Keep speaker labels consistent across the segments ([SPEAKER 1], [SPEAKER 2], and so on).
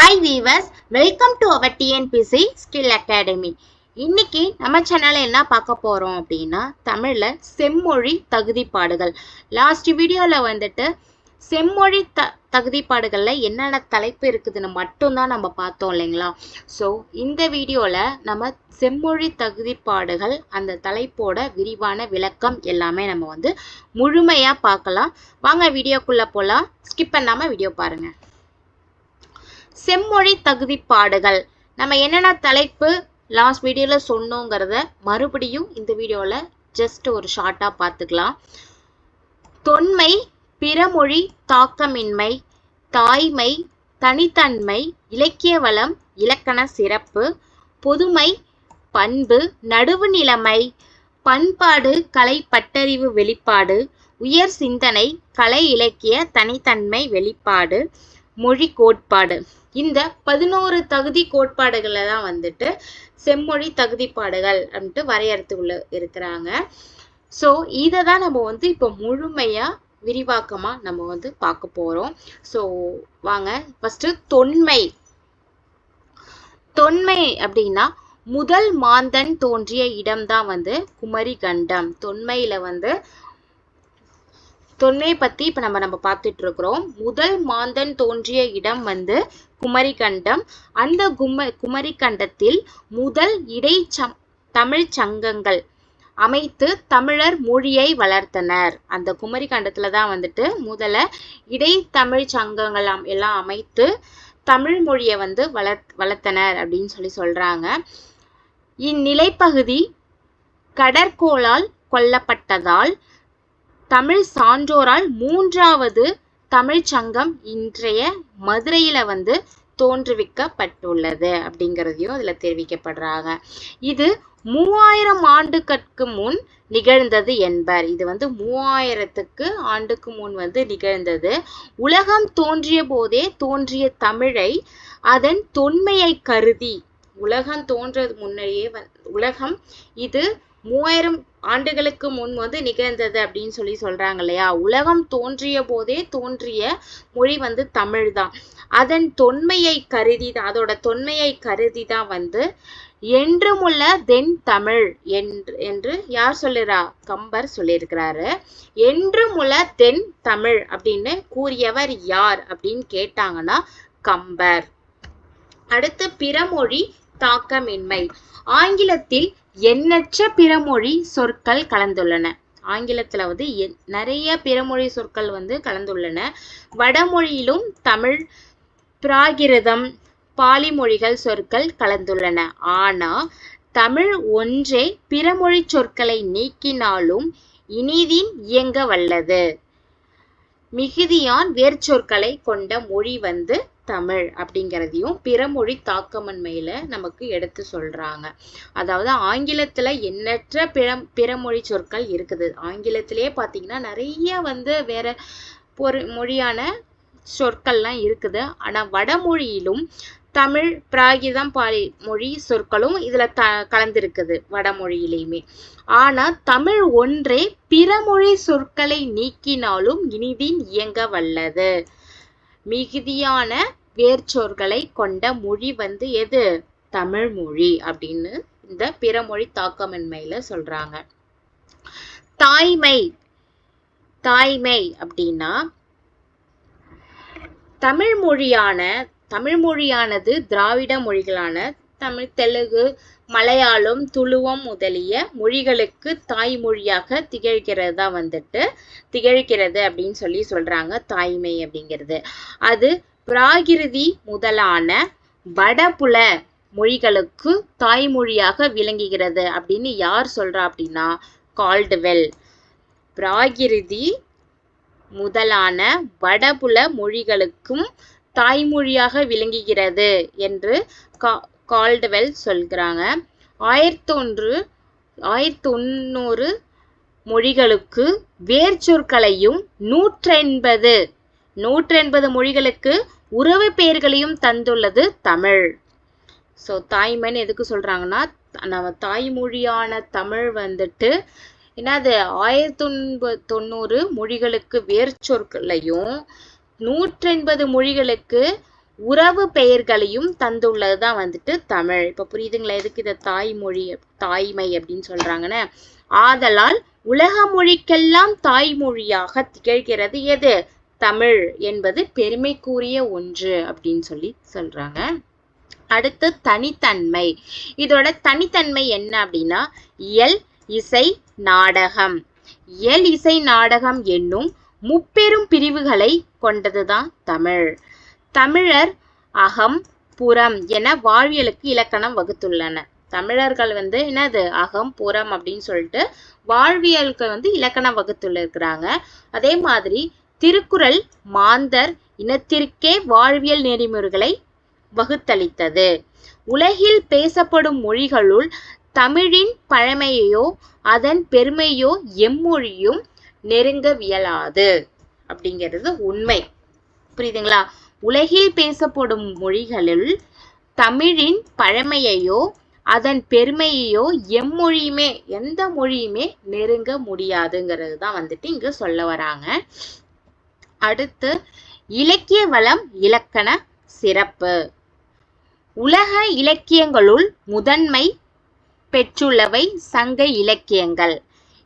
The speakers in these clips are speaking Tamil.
[SPEAKER 1] Hi viewers welcome to our TNPC skill academy இன்னைக்கு நம்ம சேனலில் என்ன பார்க்க போகிறோம் அப்படின்னா தமிழில் செம்மொழி தகுதிப்பாடுகள் லாஸ்ட் வீடியோவில் வந்துட்டு செம்மொழி த தகுதிப்பாடுகள்ல என்னென்ன தலைப்பு இருக்குதுன்னு மட்டும்தான் நம்ம பார்த்தோம் இல்லைங்களா? ஸோ இந்த வீடியோவில் நம்ம செம்மொழி தகுதிப்பாடுகள் அந்த தலைப்போட விரிவான விளக்கம் எல்லாமே நம்ம வந்து முழுமையாக பார்க்கலாம். வாங்க வீடியோக்குள்ளே போகலாம் ஸ்கிப் பண்ணாமல் வீடியோ பாருங்கள் செம்மொழி தகுதிப்பாடுகள் நம்ம என்னென்ன தலைப்பு லாஸ்ட் வீடியோவில் சொன்னோங்கிறத மறுபடியும் இந்த வீடியோவில் ஜஸ்ட் ஒரு ஷார்ட்டாக பார்த்துக்கலாம். தொன்மை பிறமொழி தாக்கமின்மை தாய்மை தனித்தன்மை இலக்கிய வளம் இலக்கண சிறப்பு பொதுமை பண்பு நடுவுநிலைமை பண்பாடு கலை பட்டறிவு வெளிப்பாடு உயர் சிந்தனை கலை இலக்கிய தனித்தன்மை வெளிப்பாடு மொழி கோட்பாடு. இந்த பதினோரு தகுதி கோட்பாடுகளை தான் வந்துட்டு செம்மொழி தகுதிப்பாடுகள் அப்படின்ட்டு வரையறுத்துக்குள்ள இருக்கிறாங்க. ஸோ இதை தான் நம்ம வந்து இப்போ முழுமையாக விரிவாக்கமாக நம்ம வந்து பார்க்க போகிறோம் ஸோ வாங்க ஃபஸ்ட்டு தொன்மை. தொன்மை அப்படின்னா முதல் மாந்தன் தோன்றிய இடம்தான் வந்து குமரி கண்டம் தொன்மையில வந்து தொன்மை பற்றி இப்போ நம்ம நம்ம பார்த்துட்டு இருக்கிறோம் முதல் மாந்தன் தோன்றிய இடம் வந்து குமரிக்கண்டம். அந்த கும குமரிக்கண்டத்தில் முதல் இடை சம் தமிழ் சங்கங்கள் அமைத்து தமிழர் மொழியை வளர்த்தனர். அந்த குமரிக்கண்டத்துல தான் வந்துட்டு முதல்ல இடைத்தமிழ் சங்கங்கள் எல்லாம் அமைத்து தமிழ் மொழியை வந்து வளர் வளர்த்தனர் அப்படின்னு சொல்லி சொல்கிறாங்க இந்நிலைப்பகுதி கடற்கோளால் கொல்லப்பட்டதால் தமிழ் சான்றோரால் மூன்றாவது தமிழ்ச் சங்கம் இன்றைய மதுரையில் வந்து தோன்றுவிக்கப்பட்டுள்ளது அப்படிங்கிறதையும் அதில் தெரிவிக்கப்படுறாங்க. இது மூவாயிரம் ஆண்டுகளுக்கு முன் நிகழ்ந்தது என்பர். இது வந்து மூவாயிரத்துக்கு ஆண்டுக்கு முன் வந்து நிகழ்ந்தது. உலகம் தோன்றிய போதே தோன்றிய தமிழை அதன் தொன்மையை கருதி உலகம் தோன்றது முன்னையே வந் உலகம் இது மூவாயிரம் ஆண்டுகளுக்கு முன் வந்து நிகழ்ந்தது அப்படின்னு சொல்லி சொல்றாங்க இல்லையா? உலகம் தோன்றிய போதே தோன்றிய மொழி வந்து தமிழ் தான் அதன் தொன்மையை கருதி தான் அதோட தொன்மையை கருதி தான் வந்து என்றுமுள்ள தென் தமிழ் என்று என்று யார் சொல்லுறா? கம்பர் சொல்லியிருக்கிறாரு. என்றுமுள்ள தென் தமிழ் அப்படின்னு கூறியவர் யார் அப்படின்னு கேட்டாங்கன்னா கம்பர். அடுத்து பிறமொழி தாக்கமின்மை. ஆங்கிலத்தில் எண்ணற்ற பிறமொழி சொற்கள் கலந்துள்ளன. ஆங்கிலத்தில் வந்து நிறைய பிறமொழி சொற்கள் வந்து கலந்துள்ளன. வடமொழியிலும் தமிழ் பிராகிருதம் பாலி மொழிகள் சொற்கள் கலந்துள்ளன. ஆனால் தமிழ் ஒன்றே பிறமொழி சொற்களை நீக்கினாலும் இனிதின் இயங்க வல்லது மிகுதியான் வேர்ச்சொற்களை கொண்ட மொழி வந்து தமிழ் அப்படிங்கிறதையும் பிறமொழி தாக்கமன்மையில் நமக்கு எடுத்து சொல்கிறாங்க அதாவது ஆங்கிலத்தில் எண்ணற்ற பிற பிறமொழி சொற்கள் இருக்குது. ஆங்கிலத்திலேயே பார்த்திங்கன்னா நிறைய வந்து வேற பொரு மொழியான சொற்கள்லாம் இருக்குது. ஆனால் வடமொழியிலும் தமிழ் பிராகிதம் பாலி மொழி சொற்களும் இதில் த கலந்திருக்குது வடமொழியிலையுமே. ஆனால் தமிழ் ஒன்றே பிறமொழி சொற்களை நீக்கினாலும் இனிதின் இயங்க வல்லது. மிகுதியான வேர்ச்சொற்களை கொண்ட மொழி வந்து எது? தமிழ் மொழி அப்படின்னு இந்த பிறமொழி தாக்கமின்மையில சொல்றாங்க. தாய்மை. தாய்மை அப்படின்னா தமிழ் மொழியான தமிழ் மொழியானது திராவிட மொழிகளான தமிழ் தெலுங்கு மலையாளம் துளுவம் முதலிய மொழிகளுக்கு தாய்மொழியாக திகழ்கிறதா வந்துட்டு திகழ்கிறது அப்படின்னு சொல்லி சொல்றாங்க தாய்மை அப்படிங்கிறது. அது பிராகிருதி முதலான வடபுல மொழிகளுக்கு தாய்மொழியாக விளங்குகிறது. அப்படின்னு யார் சொல்றா அப்படின்னா கால்டுவெல். பிராகிருதி முதலான வடபுல மொழிகளுக்கும் தாய்மொழியாக விளங்குகிறது என்று கா கால்டுவெல் சொல்கிறாங்க. ஆயிரத்தொன்று ஆயிரத்தி தொண்ணூறு மொழிகளுக்கு வேர்ச்சொற்களையும் நூற்றெண்பது நூற்றெண்பது மொழிகளுக்கு உறவு பெயர்களையும் தந்துள்ளது தமிழ். ஸோ தாய்மைன்னு எதுக்கு சொல்கிறாங்கன்னா நம்ம தாய்மொழியான தமிழ் வந்துட்டு என்னது ஆயிரத்தி தொன்ப தொண்ணூறு மொழிகளுக்கு வேர்ச்சொற்களையும் நூற்றெண்பது மொழிகளுக்கு உறவு பெயர்களையும் தந்துள்ளது தான் வந்துட்டு தமிழ். இப்போ புரியுதுங்களா எதுக்கு இதை தாய்மொழி தாய்மை அப்படின்னு சொல்கிறாங்கன்னு ஆதலால் உலக மொழிக்கெல்லாம் தாய்மொழியாக திகழ்கிறது எது? தமிழ் என்பது பெருமைக்குரிய ஒன்று அப்படின்னு சொல்லி சொல்றாங்க. அடுத்து தனித்தன்மை. இதோட தனித்தன்மை என்ன அப்படின்னா இயல் இசை நாடகம். இயல் இசை நாடகம் என்னும் முப்பெரும் பிரிவுகளை கொண்டதுதான் தமிழ். தமிழர் அகம் புறம் என வாழ்வியலுக்கு இலக்கணம் வகுத்துள்ளனர். தமிழர்கள் வந்து என்னது? அகம் புறம் அப்படின்னு சொல்லிட்டு வாழ்வியலுக்கு வந்து இலக்கணம் வகுத்துள்ள இருக்கிறாங்க. அதே மாதிரி திருக்குறள் மாந்தர் இனத்திற்கே வாழ்வியல் நெறிமுறைகளை வகுத்தளித்தது. உலகில் பேசப்படும் மொழிகளுள் தமிழின் பழமையையோ அதன் பெருமையோ எம்மொழியும் நெருங்கவியலாது. அப்படிங்கிறது உண்மை. புரியுதுங்களா? உலகில் பேசப்படும் மொழிகளில் தமிழின் பழமையையோ அதன் பெருமையையோ எம்மொழியுமே எந்த மொழியுமே நெருங்க முடியாதுங்கிறது தான் வந்துட்டு இங்க சொல்ல வராங்க. அடுத்து இலக்கிய வளம் இலக்கண சிறப்பு. உலக இலக்கியங்களுள் முதன்மை பெற்றுள்ளவை சங்க இலக்கியங்கள்.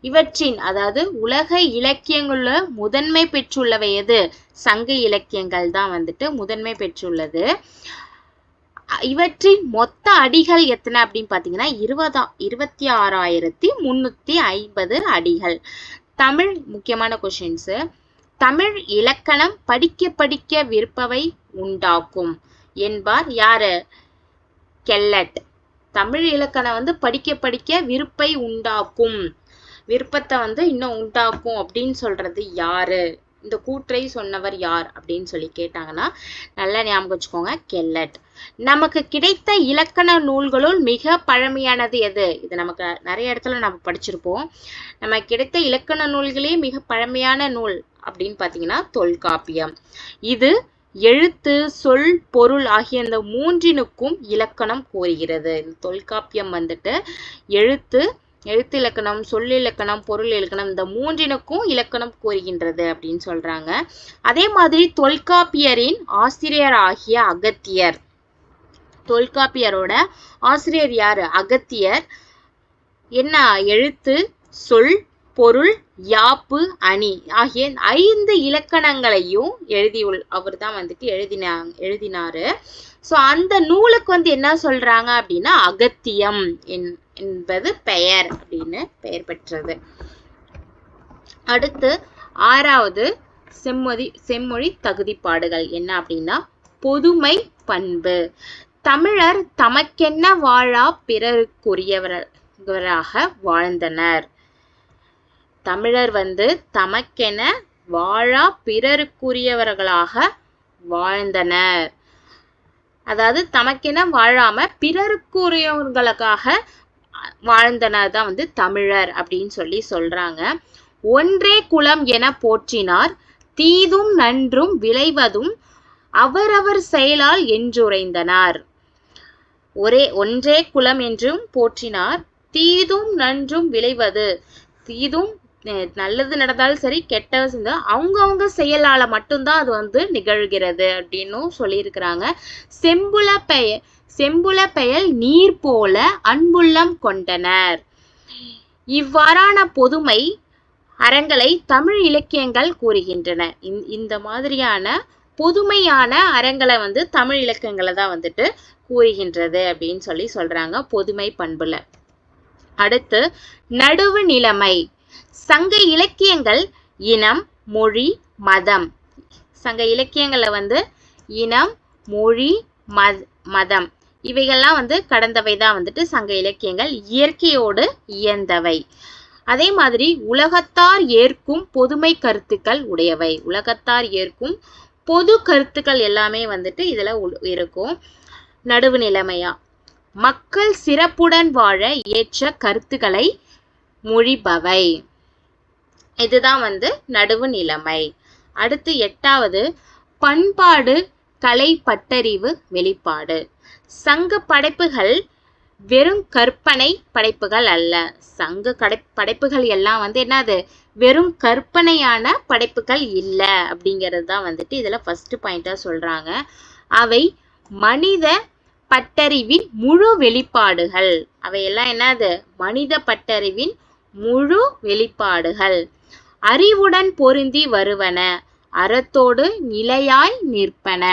[SPEAKER 1] இவற்றின் அதாவது உலக இலக்கியங்களில் முதன்மை பெற்றுள்ளவை எது? சங்க இலக்கியங்கள் தான் வந்துட்டு முதன்மை பெற்றுள்ளது. இவற்றின் மொத்த அடிகள் எத்தனை அப்படின்னு பார்த்தீங்கன்னா இருபதா இருபத்தி ஆறாயிரத்தி முன்னூற்றி ஐம்பது அடிகள். தமிழ் முக்கியமான கொஷின்ஸு தமிழ் இலக்கணம் படிக்க படிக்க விருப்பவை உண்டாக்கும். என்பார் யாரு? கெல்லட். தமிழ் இலக்கணம் வந்து படிக்க படிக்க விருப்பை உண்டாக்கும். விருப்பத்தை வந்து இன்னும் உண்டாக்கும் அப்படின்னு சொல்றது யாரு? இந்த கூற்றை சொன்னவர் யார் அப்படின்னு சொல்லி கேட்டாங்கன்னா நல்லா ஞாபகம் வச்சுக்கோங்க கெல்லட். நமக்கு கிடைத்த இலக்கண நூல்களுள் மிக பழமையானது எது? இது நமக்கு நிறைய இடத்துல நம்ம படிச்சிருப்போம். நம்ம கிடைத்த இலக்கண நூல்களே மிக பழமையான நூல் அப்படின்னு பார்த்தீங்கன்னா தொல்காப்பியம். இது எழுத்து சொல் பொருள் ஆகிய இந்த மூன்றினுக்கும் இலக்கணம் கோருகிறது இந்த தொல்காப்பியம் வந்துட்டு எழுத்து எழுத்து இலக்கணம் சொல் இலக்கணம் பொருள் இலக்கணம் இந்த மூன்றினுக்கும் இலக்கணம் கூறுகின்றது அப்படின்னு சொல்றாங்க. அதே மாதிரி தொல்காப்பியரின் ஆசிரியர் ஆகிய அகத்தியர். தொல்காப்பியரோட ஆசிரியர் யார்? அகத்தியர். என்ன? எழுத்து சொல் பொருள் யாப்பு அணி ஆகிய ஐந்து இலக்கணங்களையும் எழுதி அவர் தான் வந்துட்டு எழுதினா எழுதினாரு. ஸோ அந்த நூலுக்கு வந்து என்ன சொல்றாங்க அப்படின்னா அகத்தியம் என்- என்பது பெயர் அப்படின்னு பெயர் பெற்றது. அடுத்து ஆறாவது செம்மொழி செம்மொழி தகுதிப்பாடுகள் என்ன அப்படின்னா பொதுமை பண்பு தமிழர் தமக்கென்ன வாழா பிறருக்குரியவராக வாழ்ந்தனர். தமிழர் வந்து தமக்கென வாழா பிறருக்குரியவர்களாக வாழ்ந்தனர். அதாவது தமக்கென வாழாம பிறருக்குரியவர்களுக்காக வாழ்ந்தனர் தான் வந்து தமிழர் அப்படின்னு சொல்லி சொல்றாங்க. ஒன்றே குலம் என போற்றினார் தீதும் நன்றும் விளைவதும் அவரவர் செயலால் என்றுரைந்தனர். ஒரே ஒன்றே குலம் என்றும் போற்றினார் தீதும் நன்றும் விளைவது. தீதும் அஹ், நல்லது நடந்தாலும் சரி கெட்டது செஞ்சாலும் அவங்கவுங்க செயலால் மட்டும்தான் அது வந்து நிகழ்கிறது அப்படின்னும் சொல்லியிருக்கிறாங்க. செம்புல பெயர் செம்புல பெயல் நீர் போல அன்புள்ளம் கொண்டனர். இவ்வாறான பொதுமை அறங்களை தமிழ் இலக்கியங்கள் கூறுகின்றன. இந்த- இந்த மாதிரியான பொதுமையான அறங்களை வந்து தமிழ் இலக்கியங்களை தான் வந்துட்டு கூறுகின்றது அப்படின்னு சொல்லி சொல்றாங்க பொதுமை பண்புல. அடுத்து நடுவு நிலைமை. சங்க இலக்கியங்கள் இனம் மொழி மதம். சங்க இலக்கியங்களை வந்து இனம் மொழி மதம். இவைகள்லாம் வந்து கடந்தவை தான் வந்துட்டு சங்க இலக்கியங்கள். இயற்கையோடு இயந்தவை. அதே மாதிரி உலகத்தார் ஏற்கும் பொதுமை கருத்துக்கள் உடையவை. உலகத்தார் ஏற்கும் பொது கருத்துக்கள் எல்லாமே வந்துட்டு இதில் உள்- இருக்கும். நடுவு நிலைமையா? மக்கள் சிறப்புடன் வாழ ஏற்ற கருத்துக்களை மொழிபவை. இதுதான் வந்து நடுவு நிலைமை. அடுத்து எட்டாவது பண்பாடு கலை பட்டறிவு வெளிப்பாடு. சங்க படைப்புகள் வெறும் கற்பனை படைப்புகள் அல்ல. சங்க கடை படைப்புகள் எல்லாம் வந்து என்னது? வெறும் கற்பனையான படைப்புகள் இல்லை அப்படிங்கிறது தான் வந்துட்டு இதில் ஃபஸ்ட்டு பாயிண்டாக சொல்கிறாங்க அவை மனித பட்டறிவின் முழு வெளிப்பாடுகள். அவையெல்லாம் என்னது? மனித பட்டறிவின் முழு வெளிப்பாடுகள். அறிவுடன் பொருந்தி வருவன. அறத்தோடு நிலையாய் நிற்பன.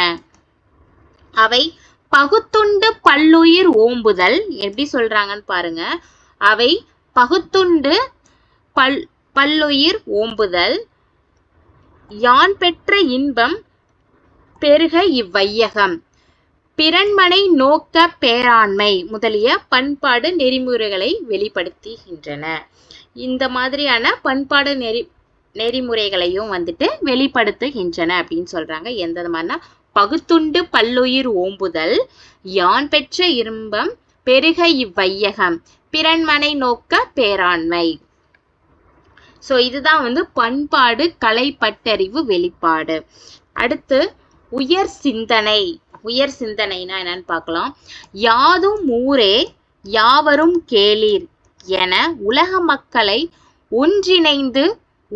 [SPEAKER 1] அவை பகுத்துண்டு பல்லுயிர் ஓம்புதல். எப்படி சொல்றாங்கன்னு பாருங்க. அவை பகுத்துண்டு பல் பல்லுயிர் ஓம்புதல். யான் பெற்ற இன்பம் பெருக இவ்வையகம். பிறன்மனை நோக்க பேராண்மை முதலிய பண்பாடு நெறிமுறைகளை வெளிப்படுத்துகின்றன. இந்த மாதிரியான பண்பாடு நெறி நெறிமுறைகளையும் வந்துட்டு வெளிப்படுத்துகின்றன அப்படின்னு சொல்றாங்க. எந்த மாதிரினா பகுத்துண்டு பல்லுயிர் ஓம்புதல் யான் பெற்ற இரும்பம் பெருக இவ்வையகம் பிறன்மனை நோக்க பேராண்மை. ஸோ இதுதான் வந்து பண்பாடு கலை பட்டறிவு வெளிப்பாடு. அடுத்து உயர் சிந்தனை. உயர் சிந்தனைனா என்னன்னு பார்க்கலாம். யாதும் ஊரே யாவரும் கேளீர் என உலக மக்களை ஒன்றிணைந்து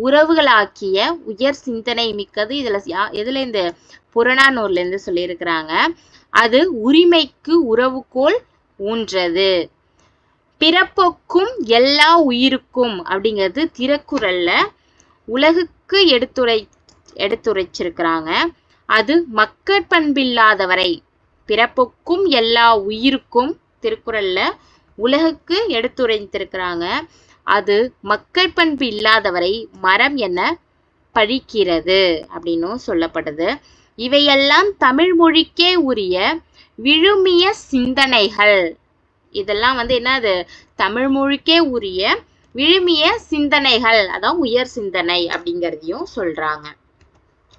[SPEAKER 1] உறவுகளாக்கிய உயர் சிந்தனை மிக்கது. இதுல யா- எதுல இந்த புறநானூர்ல இருந்து சொல்லியிருக்கிறாங்க. அது உரிமைக்கு உறவுகோல் ஊன்றது. பிறப்பொக்கும் எல்லா உயிருக்கும் அப்படிங்கிறது திருக்குறள்ல உலகுக்கு எடுத்துரை எடுத்துரைச்சிருக்கிறாங்க. அது மக்கட்பண்பில்லாதவரை பிறப்புக்கும் எல்லா உயிருக்கும் திருக்குறள்ல உலகுக்கு எடுத்துரைத்திருக்கிறாங்க. அது மக்கட்பண்பு இல்லாதவரை மரம் என பழிக்கிறது அப்படின்னும் சொல்லப்படுது. இவையெல்லாம் தமிழ் மொழிக்கே உரிய விழுமிய சிந்தனைகள். இதெல்லாம் வந்து என்னது? தமிழ் மொழிக்கே உரிய விழுமிய சிந்தனைகள். அதான் உயர் சிந்தனை அப்படிங்கிறதையும் சொல்றாங்க.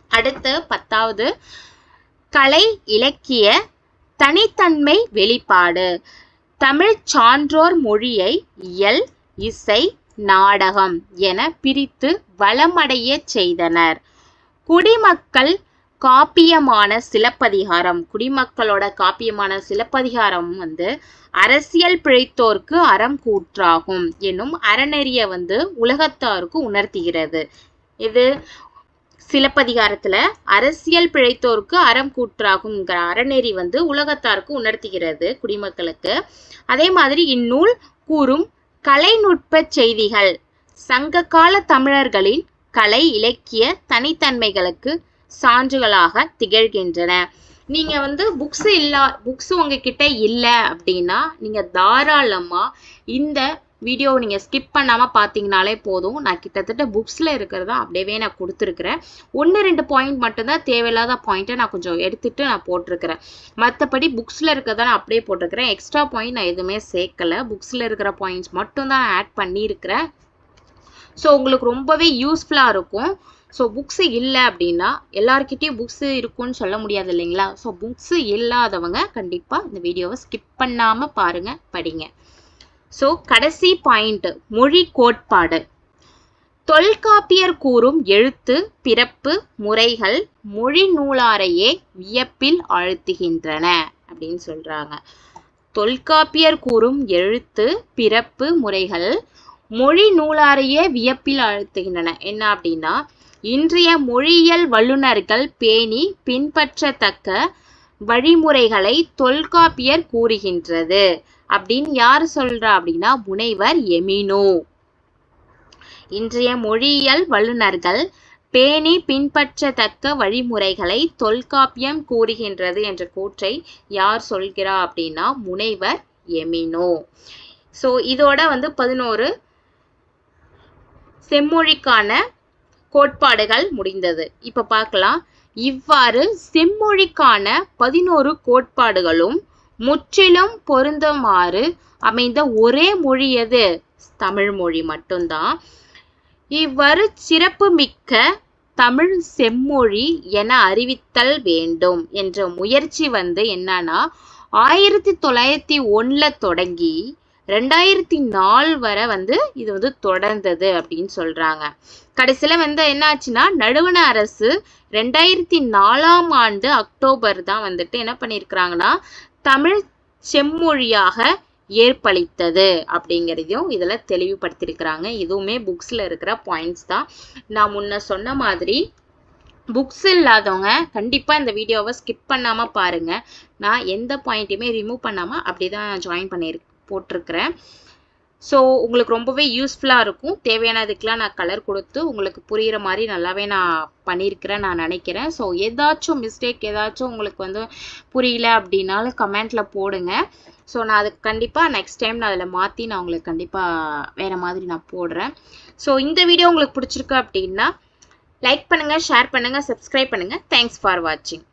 [SPEAKER 1] அடுத்து பத்தாவது கலை இலக்கிய தனித்தன்மை வெளிப்பாடு. தமிழ் சான்றோர் மொழியை இயல் இசை நாடகம் என பிரித்து வளமடைய செய்தனர். குடிமக்கள் காப்பியமான சிலப்பதிகாரம் குடிமக்களோட காப்பியமான சிலப்பதிகாரம் வந்து அரசியல் பிழைத்தோர்க்கு அறம் கூற்றாகும் என்னும் அறநெறிய வந்து உலகத்தாருக்கு உணர்த்துகிறது. இது சிலப்பதிகாரத்துல அரசியல் பிழைத்தோருக்கு அறம் கூற்றாகுங்கிற அறநெறி வந்து உலகத்தாருக்கு உணர்த்துகிறது குடிமக்களுக்கு. அதே மாதிரி இந்நூல் கூறும் கலைநுட்ப செய்திகள். சங்ககால தமிழர்களின் கலை இலக்கிய தனித்தன்மைகளுக்கு சான்றுகளாக திகழ்கின்றன. நீங்கள் வந்து புக்ஸ் இல்லா புக்ஸ் உங்ககிட்ட இல்லை அப்படின்னா நீங்கள் தாராளமாக இந்த வீடியோ நீங்கள் ஸ்கிப் பண்ணாமல் பார்த்தீங்கனாலே போதும். நான் கிட்டத்தட்ட புக்ஸில் இருக்கிறத அப்படியே நான் கொடுத்துருக்குறேன். ஒன்று ரெண்டு பாயிண்ட் மட்டும்தான் தேவையில்லாத பாயிண்ட்டை நான் கொஞ்சம் எடுத்துகிட்டு நான் போட்டிருக்கிறேன். மற்றபடி புக்ஸில் இருக்கிறத நான் அப்படியே போட்டிருக்கிறேன். எக்ஸ்ட்ரா பாயிண்ட் நான் எதுவுமே சேர்க்கல. புக்ஸில் இருக்கிற பாயிண்ட்ஸ் மட்டும் தான் ஆட் பண்ணியிருக்கிறேன். ஸோ உங்களுக்கு ரொம்பவே யூஸ்ஃபுல்லாக இருக்கும். ஸோ புக்ஸு இல்லை அப்படின்னா எல்லாருக்கிட்டேயும் புக்ஸு இருக்குன்னு சொல்ல முடியாது இல்லைங்களா? ஸோ புக்ஸு இல்லாதவங்க கண்டிப்பாக இந்த வீடியோவை ஸ்கிப் பண்ணாமல் பாருங்கள் படிங்க. ஸோ கடைசி பாயிண்ட் மொழி கோட்பாடு. தொல்காப்பியர் கூறும் எழுத்து பிறப்பு முறைகள் மொழி நூலாரையே வியப்பில் ஆழ்த்துகின்றன அப்படின்னு சொல்றாங்க. தொல்காப்பியர் கூறும் எழுத்து பிறப்பு முறைகள் மொழி நூலாரையே வியப்பில் ஆழ்த்துகின்றன. என்ன அப்படின்னா இன்றைய மொழியியல் வல்லுநர்கள் பேணி பின்பற்றத்தக்க வழிமுறைகளை தொல்காப்பியர் கூறுகின்றது. அப்படின்னு யார் சொல்றா அப்படின்னா முனைவர் எமினோ. இன்றைய மொழியியல் வல்லுநர்கள் பேணி பின்பற்றத்தக்க வழிமுறைகளை தொல்காப்பியம் கூறுகின்றது என்ற கூற்றை யார் சொல்கிறா அப்படின்னா முனைவர் எமினோ. ஸோ இதோட வந்து பதினோரு செம்மொழிக்கான கோட்பாடுகள் முடிந்தது. இப்ப பார்க்கலாம். இவ்வாறு செம்மொழிக்கான பதினோரு கோட்பாடுகளும் முற்றிலும் பொருந்துமாறு அமைந்த ஒரே மொழி எது? தமிழ் மொழி மட்டும்தான். இவ்வாறு சிறப்புமிக்க தமிழ் செம்மொழி என அறிவித்தல் வேண்டும் என்ற முயற்சி வந்து என்னன்னா ஆயிரத்தி தொள்ளாயிரத்தி ஒண்ணுல தொடங்கி ரெண்டாயிரத்தி நாலு வரை வந்து இது வந்து தொடர்ந்தது அப்படின்னு சொல்றாங்க. கடைசியில வந்து என்ன ஆச்சுன்னா நடுவண அரசு ரெண்டாயிரத்தி நாலாம் ஆண்டு அக்டோபர் தான் வந்துட்டு என்ன பண்ணியிருக்கிறாங்கன்னா தமிழ் செம்மொழியாக ஏற்பளித்தது அப்படிங்கிறதையும் இதில் தெளிவுபடுத்தியிருக்கிறாங்க. இதுவுமே புக்ஸில் இருக்கிற பாயிண்ட்ஸ் தான். நான் முன்ன சொன்ன மாதிரி புக்ஸ் இல்லாதவங்க கண்டிப்பாக இந்த வீடியோவை ஸ்கிப் பண்ணாமல் பாருங்கள் நான் எந்த பாயிண்ட்டையுமே ரிமூவ் பண்ணாமல் அப்படி தான் ஜாயின் பண்ணியிரு போட்டிருக்கிறேன். ஸோ உங்களுக்கு ரொம்பவே யூஸ்ஃபுல்லாக இருக்கும். தேவையானதுக்கெலாம் நான் கலர் கொடுத்து உங்களுக்கு புரிகிற மாதிரி நல்லாவே நான் பண்ணியிருக்கிறேன் நான் நினைக்கிறேன். ஸோ ஏதாச்சும் மிஸ்டேக் ஏதாச்சும் உங்களுக்கு வந்து புரியல அப்படின்னாலும் கமெண்ட்டில் போடுங்க. ஸோ நான் அதுக்கு கண்டிப்பாக நெக்ஸ்ட் டைம் நான் அதில் மாற்றி நான் உங்களுக்கு கண்டிப்பாக வேறு மாதிரி நான் போடுறேன். ஸோ இந்த வீடியோ உங்களுக்கு பிடிச்சிருக்கு அப்படின்னா லைக் பண்ணுங்கள் ஷேர் பண்ணுங்கள் சப்ஸ்கிரைப் பண்ணுங்கள் தேங்க்ஸ் ஃபார் வாட்சிங்